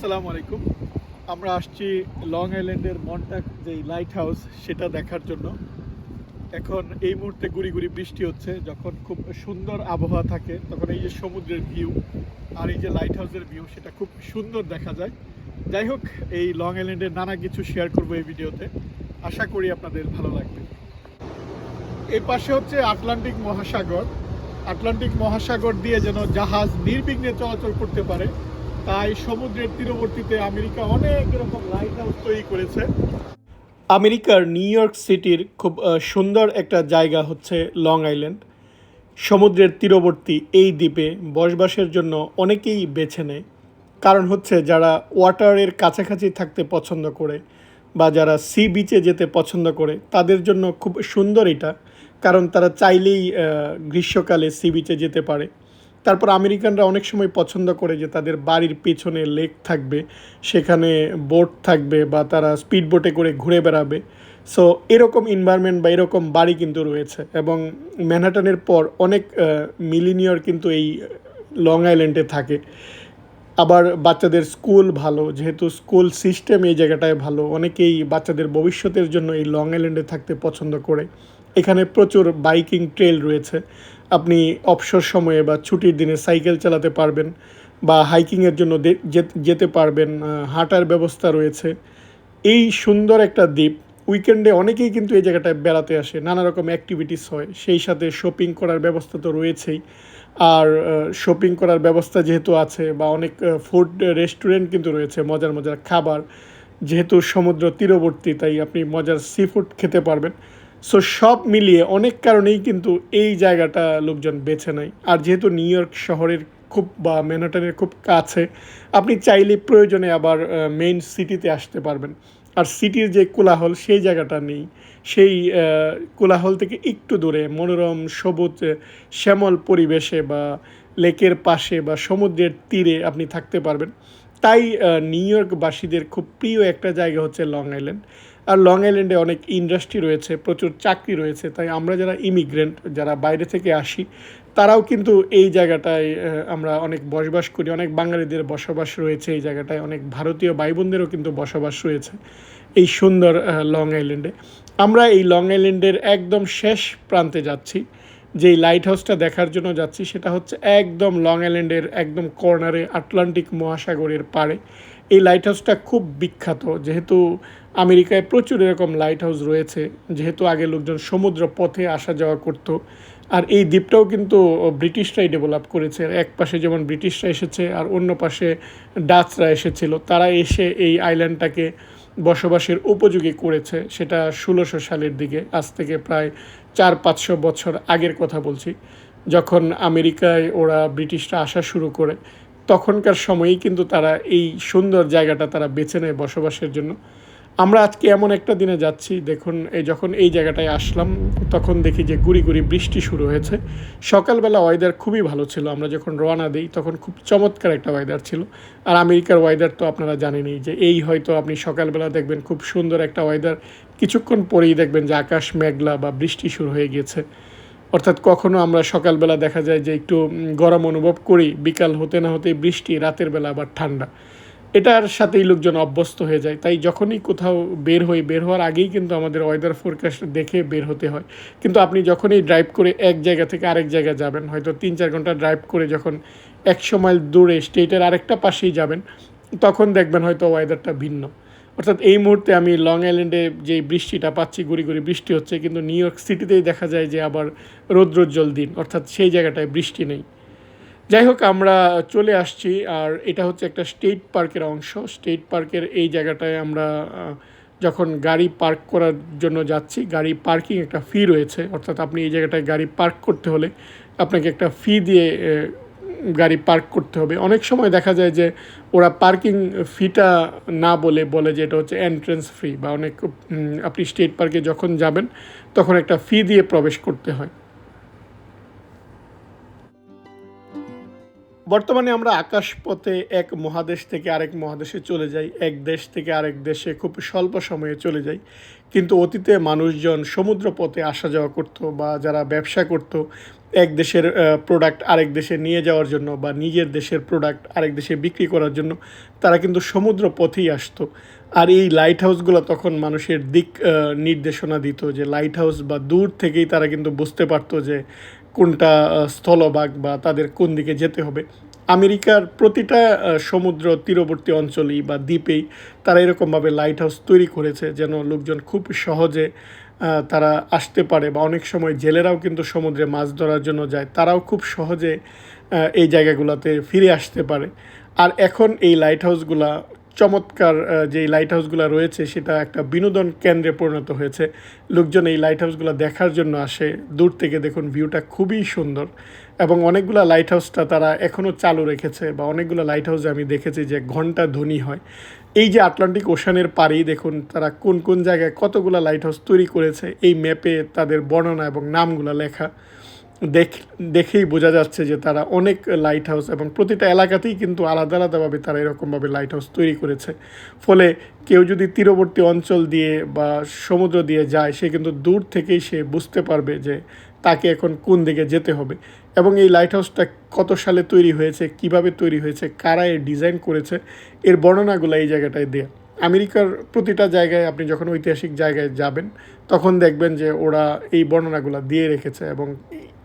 আসসালামু আলাইকুম। আমরা আসছি লং আইল্যান্ডের মন্টাক যেই লাইট হাউস সেটা দেখার জন্য। এখন এই মুহূর্তে গুড়ি গুড়ি বৃষ্টি হচ্ছে, যখন খুব সুন্দর আবহাওয়া থাকে, তখন এই যে সমুদ্রের ভিউ আর এই যে লাইট হাউসের ভিউ সেটা খুব সুন্দর দেখা যায়। যাই হোক, এই লং আইল্যান্ডের নানা কিছু শেয়ার করব এই ভিডিওতে। আশা করি আপনাদের ভালো লাগবে। এই পাশে হচ্ছে আটলান্টিক মহাসাগর। আটলান্টিক মহাসাগর দিয়ে যেন জাহাজ নির্বিঘ্নে চলাচল করতে পারে তাই সমুদ্রের তীরবর্তীতে আমেরিকা অনেক রকম লাইট হাউস তৈরি করেছে। আমেরিকার নিউ ইয়র্ক সিটির খুব সুন্দর একটা জায়গা হচ্ছে লং আইল্যান্ড। সমুদ্রের তীরবর্তী এই দ্বীপে বসবাসের জন্য অনেকেই বেছে নেয়। কারণ হচ্ছে যারা ওয়াটারের কাছাকাছি থাকতে পছন্দ করে বা যারা সি বিচে যেতে পছন্দ করে, তাদের জন্য খুব সুন্দর এটা। কারণ তারা চাইলেই গ্রীষ্মকালে সি বিচে যেতে পারে। তারপর আমেরিকানরা অনেক সময় পছন্দ করে যে তাদের বাড়ির পেছনে লেক থাকবে, সেখানে বোট থাকবে বা তারা স্পিড বোটে করে ঘুরে বেড়াবে। সো এরকম এনভায়রনমেন্ট বা এরকম বাড়ি কিন্তু রয়েছে এবং ম্যানহাটনের পর অনেক মিলিনিয়র কিন্তু এই লং আইল্যান্ডে থাকে। আবার বাচ্চাদের স্কুল ভালো, যেহেতু স্কুল সিস্টেম এই জায়গাটায় ভালো, অনেকেই বাচ্চাদের ভবিষ্যতের জন্য এই লং আইল্যান্ডে থাকতে পছন্দ করে। এখানে প্রচুর বাইকিং ট্রেল রয়েছে। আপনি অবসর সময়ে বা ছুটির দিনে সাইকেল চালাতে পারবেন বা হাইকিংয়ের জন্য যেতে পারবেন হাঁটার ব্যবস্থা রয়েছে। এই সুন্দর একটা দ্বীপ উইকেন্ডে অনেকেই কিন্তু এই জায়গাটায় বেড়াতে আসে, নানা রকম অ্যাক্টিভিটিস হয়। সেই সাথে শপিং করার ব্যবস্থা তো রয়েছেই। আর শপিং করার ব্যবস্থা যেহেতু আছে বা অনেক ফুড রেস্টুরেন্ট কিন্তু রয়েছে, মজার মজার খাবার, যেহেতু সমুদ্র তীরবর্তী, তাই আপনি মজার সি ফুড খেতে পারবেন। সো সব মিলিয়ে অনেক কারণেই কিন্তু এই জায়গাটা লোকজন বেছে নেয়। আর যেহেতু নিউ ইয়র্ক শহরের খুব বা ম্যানহাটনের খুব কাছে, আপনি চাইলে প্রয়োজনে আবার মেইন সিটিতে আসতে পারবেন। আর সিটির যে কোলাহল সেই জায়গাটা নেই। সেই কোলাহল থেকে একটু দূরে, মনোরম, সবুজ শ্যামল পরিবেশে বা লেকের পাশে বা সমুদ্রের তীরে আপনি থাকতে পারবেন। তাই নিউ ইয়র্কবাসীদের খুব প্রিয় একটা জায়গা হচ্ছে লং আইল্যান্ড। আর লং আইল্যান্ডে অনেক ইন্ডাস্ট্রি রয়েছে, প্রচুর চাকরি রয়েছে, তাই আমরা যারা ইমিগ্রেন্ট যারা বাইরে থেকে আসি, তারাও কিন্তু এই জায়গাটায় আমরা অনেক বসবাস করি, অনেক বাঙালিদের বসবাস রয়েছে এই জায়গাটায়, অনেক ভারতীয় ভাই বোনদেরও কিন্তু বসবাস রয়েছে এই সুন্দর লং আইল্যান্ডে আমরা এই লং আইল্যান্ডের একদম শেষ প্রান্তে যাচ্ছি, যেই লাইট হাউসটা দেখার জন্য যাচ্ছি, সেটা হচ্ছে একদম লং আইল্যান্ডের একদম কর্নারে আটলান্টিক মহাসাগরের পাড়ে। এই লাইট হাউসটা খুব বিখ্যাত। যেহেতু আমেরিকায় প্রচুর এরকম লাইট হাউস রয়েছে, যেহেতু আগে লোকজন সমুদ্র পথে আসা যাওয়া করতো। আর এই দ্বীপটাও কিন্তু ব্রিটিশরাই ডেভেলপ করেছে। এক পাশে যেমন ব্রিটিশরা এসেছে, আর অন্য পাশে ডাচরা এসেছিল, তারা এসে এই আইল্যান্ডটাকে বসবাসের উপযোগী করেছে। সেটা ষোলোশো সালের দিকে, আজ থেকে প্রায় চার পাঁচশো বছর আগের কথা বলছি। যখন আমেরিকায় ওরা ব্রিটিশরা আসা শুরু করে তখনকার সময়েই কিন্তু তারা এই সুন্দর জায়গাটা তারা বেছে নেয় বসবাসের জন্য। আমরা আজকে এমন একটা দিনে যাচ্ছি, দেখুন, এই যখন এই জায়গাটায় আসলাম, তখন দেখি যে গুড়ি গুড়ি বৃষ্টি শুরু হয়েছে। সকালবেলা ওয়েদার খুবই ভালো ছিল, আমরা যখন রওনা দিই তখন খুব চমৎকার একটা ওয়েদার ছিল। আর আমেরিকার ওয়েদার তো আপনারা জানেনই যে এই হয়তো আপনি সকালবেলা দেখবেন খুব সুন্দর একটা ওয়েদার কিছুক্ষণ পরেই দেখবেন যে আকাশ মেঘলা বা বৃষ্টি শুরু হয়ে গিয়েছে। অর্থাৎ কখনো আমরা সকালবেলা দেখা যায় যে একটু গরম অনুভব করি, বিকাল হতে না হতেই বৃষ্টি, রাতের বেলা আবার ঠান্ডা। এটার সাথেই লোকজন অভ্যস্ত হয়ে যায়। তাই যখনই কোথাও বের হই, বের হওয়ার আগেই কিন্তু আমাদের ওয়েদার ফোরকাস্ট দেখে বের হতে হয়। কিন্তু আপনি যখনই ড্রাইভ করে এক জায়গা থেকে আরেক জায়গায় যাবেন, হয়তো তিন চার ঘণ্টা ড্রাইভ করে যখন একশো মাইল দূরে স্টেটের আরেকটা পাশেই যাবেন, তখন দেখবেন হয়তো ওয়েদারটা ভিন্ন। অর্থাৎ এই মুহূর্তে আমি লং আইল্যান্ডে যে বৃষ্টিটা পাচ্ছি, গুড়ি গুড়ি বৃষ্টি হচ্ছে, কিন্তু নিউ ইয়র্ক সিটিতেই দেখা যায় যে আবার রৌদ্রোজ্জ্বল দিন, অর্থাৎ সেই জায়গাটায় বৃষ্টি নেই। যাই হোক, আমরা চলে আসছি, আর এটা হচ্ছে একটা স্টেট পার্কের অংশ। স্টেট পার্কের এই জায়গাটায় আমরা যখন গাড়ি পার্ক করার জন্য যাচ্ছি, গাড়ি পার্কিং একটা ফি রয়েছে। অর্থাৎ আপনি এই জায়গাটায় গাড়ি পার্ক করতে হলে আপনাকে একটা ফি দিয়ে গাড়ি পার্ক করতে হবে। অনেক সময় দেখা যায় যে ওরা পার্কিং ফিটা না বলে বলে যে এটা হচ্ছে এন্ট্রেন্স ফ্রি বা অনেক আপনি স্টেট পার্কে যখন যাবেন, তখন একটা ফি দিয়ে প্রবেশ করতে হয়। বর্তমানে আমরা আকাশপথে এক মহাদেশ থেকে আরেক মহাদেশে চলে যাই। এক দেশ থেকে আরেক দেশে খুব স্বল্প সময়ে চলে যাই। কিন্তু অতীতে মানুষজন সমুদ্রপথে আসা যাওয়া করতো বা যারা ব্যবসা করতো এক দেশের প্রোডাক্ট আরেক দেশে নিয়ে যাওয়ার জন্য বা নিজের দেশের প্রোডাক্ট আরেক দেশে বিক্রি করার জন্য তারা কিন্তু সমুদ্র পথেই আসতো। আর এই লাইট হাউসগুলো তখন মানুষের দিক নির্দেশনা দিত যে লাইট হাউস বা দূর থেকেই তারা কিন্তু বুঝতে পারতো যে কোনটা স্থলভাগ বা তাদের কোন দিকে যেতে হবে। আমেরিকার প্রতিটা সমুদ্র তীরবর্তী অঞ্চলেই বা দ্বীপেই তারা এরকমভাবে লাইট হাউস তৈরি করেছে যেন লোকজন খুব সহজে তারা আসতে পারে বা অনেক সময় জেলেরাও কিন্তু সমুদ্রে মাছ ধরার জন্য যায়, তারাও খুব সহজে এই জায়গাগুলোতে ফিরে আসতে পারে। আর এখন এই লাইট হাউসগুলা চমৎকার যে লাইট হাউসগুলো রয়েছে সেটা একটা বিনোদন কেন্দ্রে পরিণত হয়েছে। লোকজন এই লাইট হাউসগুলো দেখার জন্য আসে। দূর থেকে দেখুন ভিউটা খুবই সুন্দর। এবং অনেকগুলো লাইট হাউসটা তারা এখনও চালু রেখেছে বা অনেকগুলো লাইট হাউসে আমি দেখেছি যে ঘণ্টা ধ্বনি হয়। এই যে আটলান্টিক ওশানের পাড়েই দেখুন তারা কোন কোন জায়গায় কতগুলো লাইট হাউস তৈরি করেছে, এই ম্যাপে তাদের বর্ণনা এবং নামগুলো লেখা। দেখ, দেখেই বোঝা যাচ্ছে যে তারা অনেক লাইট হাউস এবং প্রতিটা এলাকাতেই কিন্তু আলাদা আলাদাভাবে তারা এরকমভাবে লাইট হাউস তৈরি করেছে। ফলে কেউ যদি তীরবর্তী অঞ্চল দিয়ে বা সমুদ্র দিয়ে যায়, সে কিন্তু দূর থেকেই সে বুঝতে পারবে যে তাকে এখন কোন দিকে যেতে হবে। এবং এই লাইট হাউসটা কত সালে তৈরি হয়েছে, কীভাবে তৈরি হয়েছে, কারা এর ডিজাইন করেছে, এর বর্ণনাগুলো এই জায়গাটায় দেয়া। আমেরিকার প্রতিটা জায়গায় আপনি যখন ঐতিহাসিক জায়গায় যাবেন, তখন দেখবেন যে ওরা এই বর্ণনাগুলো দিয়ে রেখেছে এবং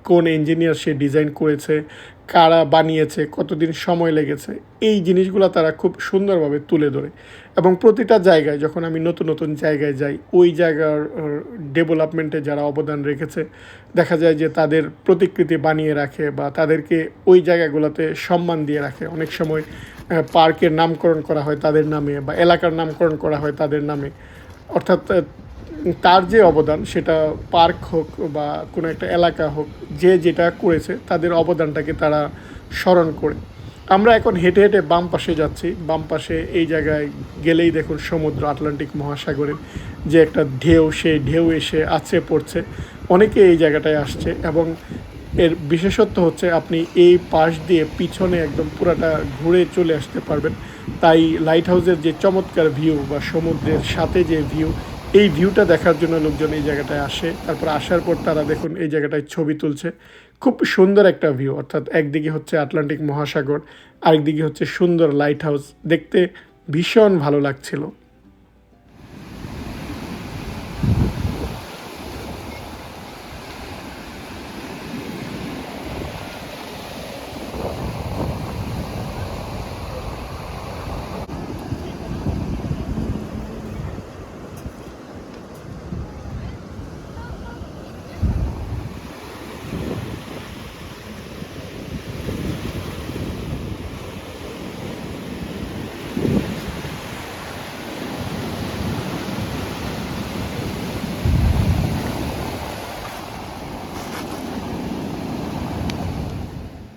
কোন ইঞ্জিনিয়ার সে ডিজাইন করেছে, কারা বানিয়েছে, কতদিন সময় লেগেছে, এই জিনিসগুলো তারা খুব সুন্দরভাবে তুলে ধরে। এবং প্রতিটা জায়গায় যখন আমি নতুন নতুন জায়গায় যাই, ওই জায়গার ডেভেলপমেন্টে যারা অবদান রেখেছে, দেখা যায় যে তাদের প্রতিকৃতি বানিয়ে রাখে বা তাদেরকে ওই জায়গাগুলোতে সম্মান দিয়ে রাখে। অনেক সময় পার্কের নামকরণ করা হয় তাদের নামে বা এলাকার নামকরণ করা হয় তাদের নামে। অর্থাৎ তার যে অবদান, সেটা পার্ক হোক বা কোনো একটা এলাকা হোক, যে যেটা করেছে, তাদের অবদানটাকে তারা স্মরণ করে। আমরা এখন হেঁটে হেঁটে বাম পাশে যাচ্ছি। বাম পাশে এই জায়গায় গেলেই দেখুন সমুদ্র, আটলান্টিক মহাসাগরের যে একটা ঢেউ, সেই ঢেউ এসে আছড়ে পড়ছে। অনেকে এই জায়গাটায় আসছে এবং এর বিশেষত্ব হচ্ছে আপনি এই পাশ দিয়ে পিছনে একদম পুরাটা ঘুরে চলে আসতে পারবেন। তাই লাইট হাউসের যে চমৎকার ভিউ বা সমুদ্রের সাথে যে ভিউ এই ভিউটা দেখার জন্য লোকজন এই জায়গাটায় আসে। তারপর আসার পর তারা দেখুন এই জায়গাটায় ছবি তুলছে। খুব সুন্দর একটা ভিউ অর্থাৎ একদিকে হচ্ছে আটলান্টিক মহাসাগর, আরেকদিকে হচ্ছে সুন্দর লাইট হাউস দেখতে ভীষণ ভালো লাগছিল।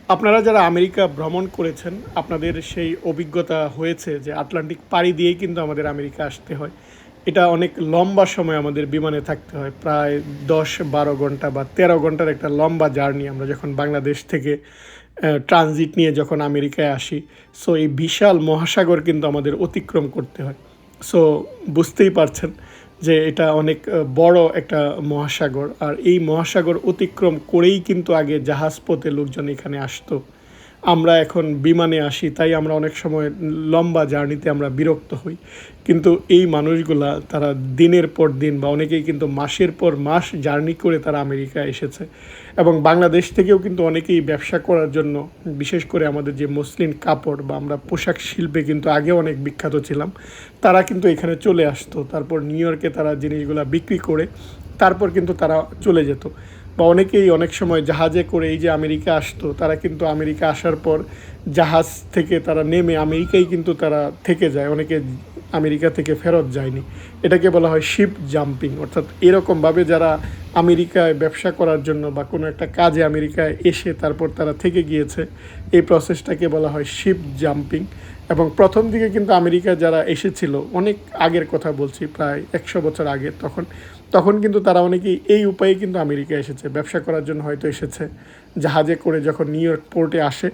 আপনারা যারা আমেরিকা ভ্রমণ করেছেন, আপনাদের সেই অভিজ্ঞতা হয়েছে যে আটলান্টিক পাড়ি দিয়েই কিন্তু আমাদের আমেরিকা আসতে হয়। এটা অনেক লম্বা সময় আমাদের বিমানে থাকতে হয়, প্রায় দশ বারো ঘণ্টা বা তেরো ঘণ্টার একটা লম্বা জার্নি আমরা যখন বাংলাদেশ থেকে ট্রানজিট নিয়ে যখন আমেরিকায় আসি। সো এই বিশাল মহাসাগর কিন্তু আমাদের অতিক্রম করতে হয়। সো বুঝতেই পারছেন যে এটা অনেক বড় একটা মহাসাগর। আর এই মহাসাগর অতিক্রম করেই কিন্তু আগে জাহাজ পথে লোকজন এখানে আসতো। আমরা এখন বিমানে আসি, তাই আমরা অনেক সময় লম্বা জার্নিতে আমরা বিরক্ত হই। কিন্তু এই মানুষগুলা তারা দিনের পর দিন বা অনেকেই কিন্তু মাসের পর মাস জার্নি করে তারা আমেরিকা এসেছে। এবং বাংলাদেশ থেকেও কিন্তু অনেকেই ব্যবসা করার জন্য, বিশেষ করে আমাদের যে মুসলিম কাপড় বা আমরা পোশাক শিল্পে কিন্তু আগে অনেক বিখ্যাত ছিলাম, তারা কিন্তু এখানে চলে আসতো। তারপর নিউ ইয়র্কে তারা জিনিসগুলা বিক্রি করে, তারপর কিন্তু তারা চলে যেত। বা অনেকেই অনেক সময় জাহাজে করে এই যে আমেরিকা আসতো, তারা কিন্তু আমেরিকা আসার পর জাহাজ থেকে তারা নেমে আমেরিকায় কিন্তু তারা থেকে যায়, অনেকে আমেরিকা থেকে ফেরত যায়নি। এটাকে বলা হয় শিপ জাম্পিং অর্থাৎ এরকমভাবে যারা আমেরিকায় ব্যবসা করার জন্য বা কোনো একটা কাজে আমেরিকায় এসে তারপর তারা থেকে গিয়েছে, এই প্রসেসটাকে বলা হয় শিপ জাম্পিং এবং প্রথম দিকে কিন্তু আমেরিকা যারা এসেছিল, অনেক আগের কথা বলছি, প্রায় একশো বছর আগে, তখন তখন কিন্তু তারা অনেকেই এই উপায়ে কিন্তু আমেরিকা এসেছে, ব্যবসা করার জন্য হয়তো এসেছে। জাহাজে করে যখন নিউ ইয়র্ক পোর্টে আসে,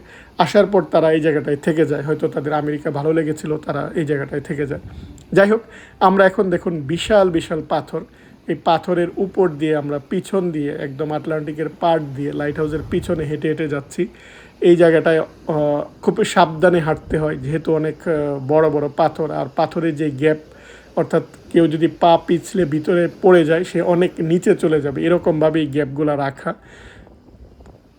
আসার পর তারা এই জায়গাটায় থেকে যায়। হয়তো তাদের আমেরিকা ভালো লেগেছিল, তারা এই জায়গাটায় থেকে যায়। যাই হোক, আমরা এখন দেখুন বিশাল বিশাল পাথর। এই পাথরের উপর দিয়ে আমরা পিছন দিয়ে, একদম আটলান্টিকের পার্ট দিয়ে লাইট হাউসের পিছনে হেঁটে হেঁটে যাচ্ছি। এই জায়গাটায় খুব সাবধানে হাঁটতে হয়, যেহেতু অনেক বড় বড় পাথর। আর পাথরের যে গ্যাপ, অর্থাৎ কেউ যদি পা পিছলে ভিতরে পড়ে যায়, সে অনেক নিচে চলে যাবে। এরকমভাবে এই গ্যাপগুলো রাখা।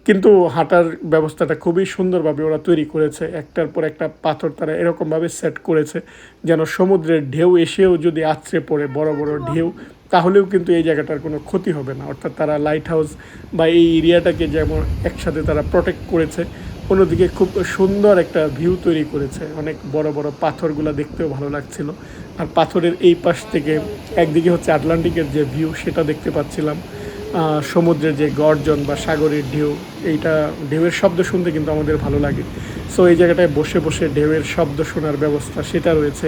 কিন্তু হাঁটার ব্যবস্থাটা খুবই সুন্দরভাবে ওরা তৈরি করেছে। একটার পর একটা পাথর তারা এরকমভাবে সেট করেছে, যেন সমুদ্রের ঢেউ এসেও যদি আছড়ে পড়ে বড় বড় ঢেউ, তাহলেও কিন্তু এই জায়গাটার কোনো ক্ষতি হবে না। অর্থাৎ তারা লাইট হাউস বা এই এরিয়াটাকে যেমন একসাথে তারা প্রোটেক্ট করেছে অন্যদিকে খুব সুন্দর একটা ভিউ তৈরি করেছে। অনেক বড় বড় পাথরগুলো দেখতেও ভালো লাগছিল। আর পাথরের এই পাশ থেকে একদিকে হচ্ছে আটলান্টিকের যে ভিউ সেটা দেখতে পাচ্ছিলাম। সমুদ্রের যে গর্জন বা সাগরের ঢেউ, এইটা ঢেউয়ের শব্দ শুনতে কিন্তু আমাদের ভালো লাগে। সো এই জায়গাটায় বসে বসে ঢেউয়ের শব্দ শোনার ব্যবস্থা সেটা রয়েছে।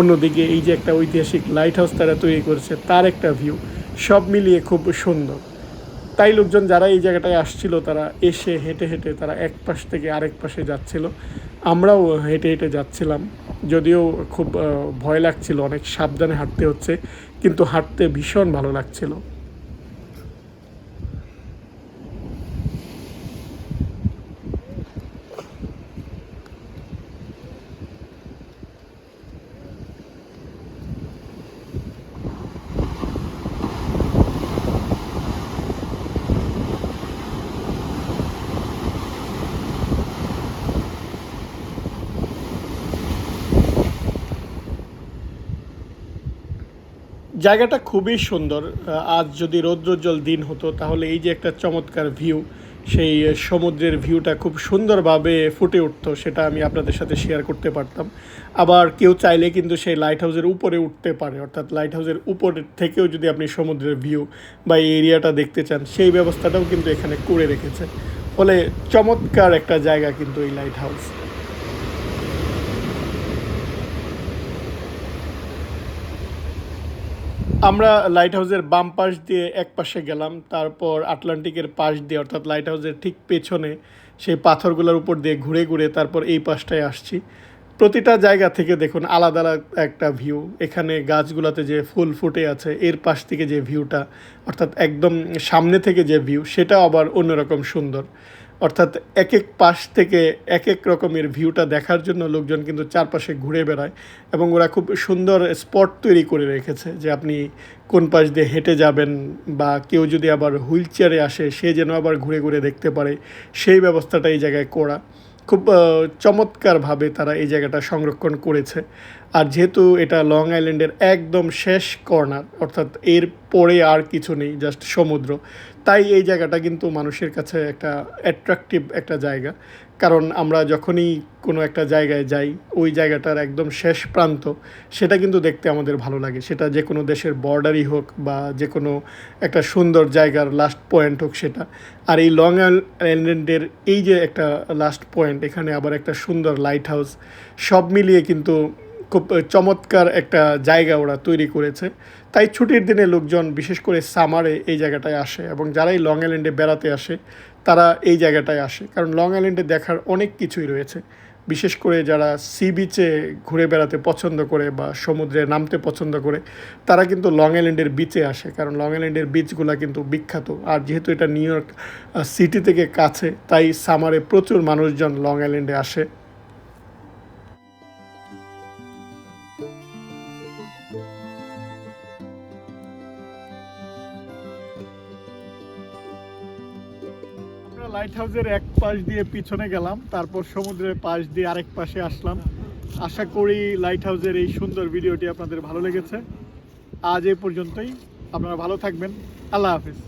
অন্যদিকে এই যে একটা ঐতিহাসিক লাইট হাউস তারা তৈরি করেছে, তার একটা ভিউ সব মিলিয়ে খুব সুন্দর। তাই লোকজন যারা এই জায়গাটায় আসছিল, তারা এসে হেঁটে হেঁটে তারা এক পাশ থেকে আরেক পাশে যাচ্ছিল। আমরাও হেঁটে হেঁটে যাচ্ছিলাম। যদিও খুব ভয় লাগছিল, অনেক সাবধানে হাঁটতে হচ্ছে, কিন্তু হাঁটতে ভীষণ ভালো লাগছিল। জায়গাটা খুবই সুন্দর। আজ যদি রৌদ্রোজ্জ্বল দিন হতো, তাহলে এই যে একটা চমৎকার ভিউ সেই সমুদ্রের ভিউটা খুব সুন্দরভাবে ফুটে উঠতো, সেটা আমি আপনাদের সাথে শেয়ার করতে পারতাম। আবার কেউ চাইলে কিন্তু সেই লাইট হাউসের উপরে উঠতে পারে, অর্থাৎ লাইট হাউসের উপরে থেকেও যদি আপনি সমুদ্রের ভিউ বা এরিয়াটা দেখতে চান, সেই ব্যবস্থাটাও কিন্তু এখানে করে রেখেছে। ফলে চমৎকার একটা জায়গা কিন্তু এই লাইট হাউস আমরা লাইট হাউসের বাম পাশ দিয়ে এক পাশে গেলাম, তারপর আটলান্টিকের পাশ দিয়ে, অর্থাৎ লাইট হাউসের ঠিক পেছনে সেই পাথরগুলোর উপর দিয়ে ঘুরে ঘুরে তারপর এই পাশটায় আসছি। প্রতিটা জায়গা থেকে দেখুন আলাদা আলাদা একটা ভিউ এখানে গাছগুলোতে যে ফুল ফুটে আছে, এর পাশ থেকে যে ভিউটা অর্থাৎ একদম সামনে থেকে যে ভিউ সেটা আবার অন্যরকম সুন্দর। অর্থাৎ এক এক পাশ থেকে এক এক রকমের ভিউটা দেখার জন্য লোকজন কিন্তু চারপাশে ঘুরে বেড়ায় এবং ওরা খুব সুন্দর স্পট তৈরি করে রেখেছে যে আপনি কোন পাশ দিয়ে হেঁটে যাবেন বা কেউ যদি আবার হুইল চেয়ারে আসে, সে যেন আবার ঘুরে ঘুরে দেখতে পারে। সেই ব্যবস্থাটা এই জায়গায় করা। খুব চমৎকারভাবে তারা এই জায়গাটা সংরক্ষণ করেছে। আর যেহেতু এটা লং আইল্যান্ডের একদম শেষ কর্নার অর্থাৎ এর পরে আর কিছু নেই জাস্ট সমুদ্র, তাই এই জায়গাটা কিন্তু মানুষের কাছে একটা অ্যাট্রাকটিভ একটা জায়গা। কারণ আমরা যখনই কোনো একটা জায়গায় যাই, ওই জায়গাটার একদম শেষ প্রান্ত, সেটা কিন্তু দেখতে আমাদের ভালো লাগে। সেটা যে কোনো দেশের বর্ডারই হোক বা যে কোনো একটা সুন্দর জায়গার লাস্ট পয়েন্ট হোক সেটা। আর এই লং আইল্যান্ডের এই যে একটা লাস্ট পয়েন্ট এখানে আবার একটা সুন্দর লাইট হাউস সব মিলিয়ে কিন্তু খুব চমৎকার একটা জায়গা ওরা তৈরি করেছে। তাই ছুটির দিনে লোকজন, বিশেষ করে সামারে এই জায়গাটায় আসে এবং যারাই লং আইল্যান্ডে বেড়াতে আসে, তারা এই জায়গাটায় আসে। কারণ লং আইল্যান্ডে দেখার অনেক কিছুই রয়েছে। বিশেষ করে যারা সি বিচে ঘুরে বেড়াতে পছন্দ করে বা সমুদ্রে নামতে পছন্দ করে, তারা কিন্তু লং আইল্যান্ডের বিচে আসে। কারণ লং আইল্যান্ডের বিচগুলো কিন্তু বিখ্যাত। আর যেহেতু এটা নিউ ইয়র্ক সিটি থেকে কাছে, তাই সামারে প্রচুর মানুষজন লং আইল্যান্ডে আসে। লাইট হাউসের এক পাশ দিয়ে পিছনে গেলাম, তারপর সমুদ্রের পাশ দিয়ে আরেক পাশে আসলাম। আশা করি লাইট হাউসের এই সুন্দর ভিডিওটি আপনাদের ভালো লেগেছে। আজ এ পর্যন্তই, আপনারা ভালো থাকবেন। আল্লাহ হাফিজ।